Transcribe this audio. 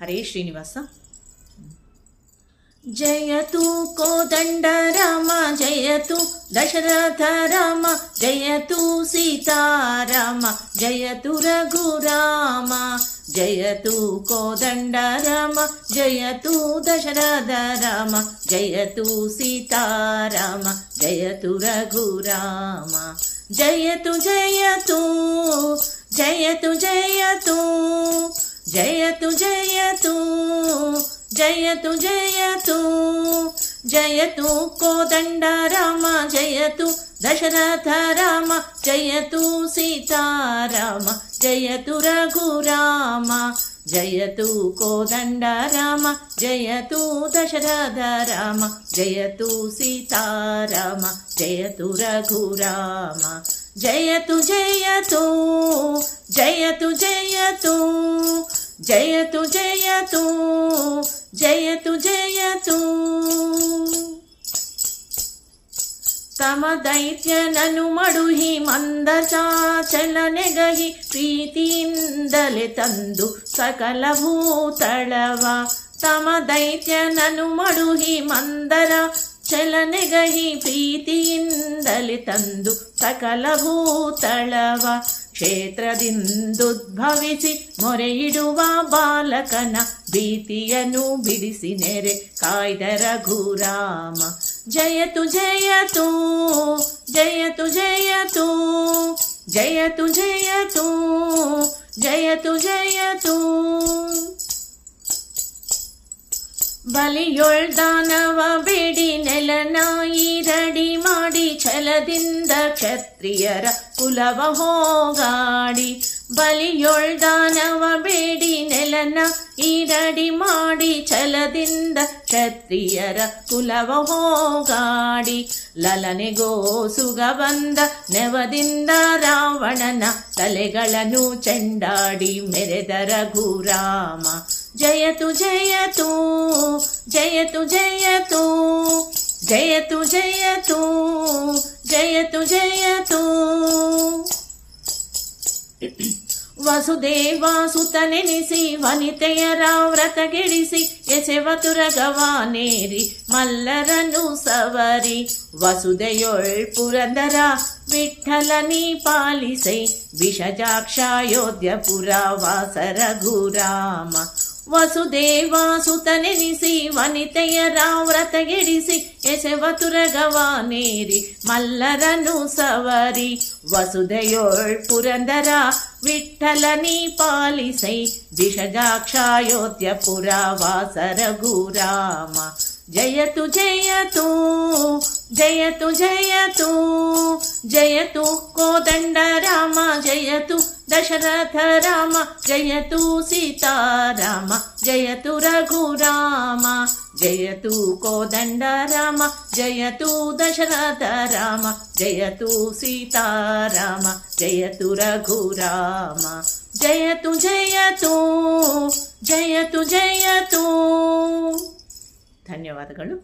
హరే శ్రీనివాస. జయతు కోదండ రామ జయతు దశరథ రామ జయతు సీతారామ జయతు రఘురామ జయతు కోదండ రామ జయతు దశరథ రామ జయతు సీతారామ జయతు రఘురామ. జయతు జయతు జయతు జయతు జయతు జయ జయతు జయతు జయతు కోదండ రామ జయతు దశరథ రామ జయతు సీతారామ జయతు రఘురామ జయతు కోదండ రామ జయతు దశరథ రామ జయతు సీతారామ జయతు రఘురామ జయతు జయతు జయతు జయతు జయతు జయతు జయతు జయతు ತಮ ದೈತ್ಯನನು ಮಡುಹಿ ಮಂದಚಾಚಲ ನೆಗಹಿ ಪ್ರೀತಿಯಿಂದಲೇ ತಂದು ಸಕಲ ಭೂತಳವ ತಮ ದೈತ್ಯನನು ಮಡುಹಿ ಮಂದರ ಚಲನೆಗಹಿ ಪ್ರೀತಿಯಿಂದಲೇ ತಂದು ಸಕಲ ಭೂತಳವ ಕ್ಷೇತ್ರದಿಂದುದ್ಭವಿಸಿ ಮೊರೆಯಿಡುವ ಬಾಲಕನ ಭೀತಿಯನ್ನು ಬಿಡಿಸಿ ನೆರೆ ಕಾಯ್ದ ರಘುರಾಮ ಜಯತು ಜಯತು ಜಯತು ಜಯತು ಜಯತು ಜಯತು ಜಯತು. ಜಯತು ಬಲಿಯೊಳ್ದಾನವ ಬೇಡಿ ನೆಲನಾಯಿ ರಡಿ ಮಾಡಿ ಛಲದಿಂದ ಕ್ಷತ್ರಿಯರ ಕುಲವ ಹೋಗಾಡಿ. ಬಲಿಯೊಳ್ದಾನವ ಬೇಡಿ ನೆಲನ ಈರಡಿ ಮಾಡಿ ಛಲದಿಂದ ಕ್ಷತ್ರಿಯರ ಕುಲವ ಹೋಗಾಡಿ ಲಲನೆಗೋಸುಗ ಬಂದ ನೆವದಿಂದ ರಾವಣನ ತಲೆಗಳನ್ನು ಚೆಂಡಾಡಿ ಮೆರೆದ ರಘುರಾಮ ಜಯತು ಜಯತು ಜಯತು ಜಯತು ಜಯತು ಜಯತು ಜಯತು ಜಯ ವಸುದೇವಾಸುತನೆನಿಸಿ ವನಿತೆಯರಾವ್ರತಗಿಳಿಸಿ ಯಶವತುರಗವಾನೇರಿ ಮಲ್ಲರನು ಸವರಿ ವಸುದೆಯೊಳ್ ಪುರಂದರ ವಿಠಲನಿ ಪಾಲಿಸೈ ವಿಷಜಾಕ್ಷಾಯೋಧ್ಯ ರಘುರಾಮ ವಸುದೇವಾಸುತನೆನಿಸಿ ವನಿತೆಯರಾವ್ರತಗಿಳಿಸಿ ಯಶವತುರಗವಾನೇರಿ ಮಲ್ಲರನು ಸವರಿ ವಸುದೆಯೊಳ್ ಪುರಂದರ విఠలని పాలిసై దిషజాక్షాయోధ్య దిశజాక్షాయోద్య పురావాసరఘురామ జయతు జయతు జయతు జయతు జయతు కోదండ రామ జయతు దశరథ రామ జయతు సీతారామ జయతు రఘురామ. జయతు కోదండ రామ జయతు దశరథ రామ జయతు సీతారామ జయతు రఘురామ. జయతు జయతు జయతు జయతు. ధన్యవాదಗಳು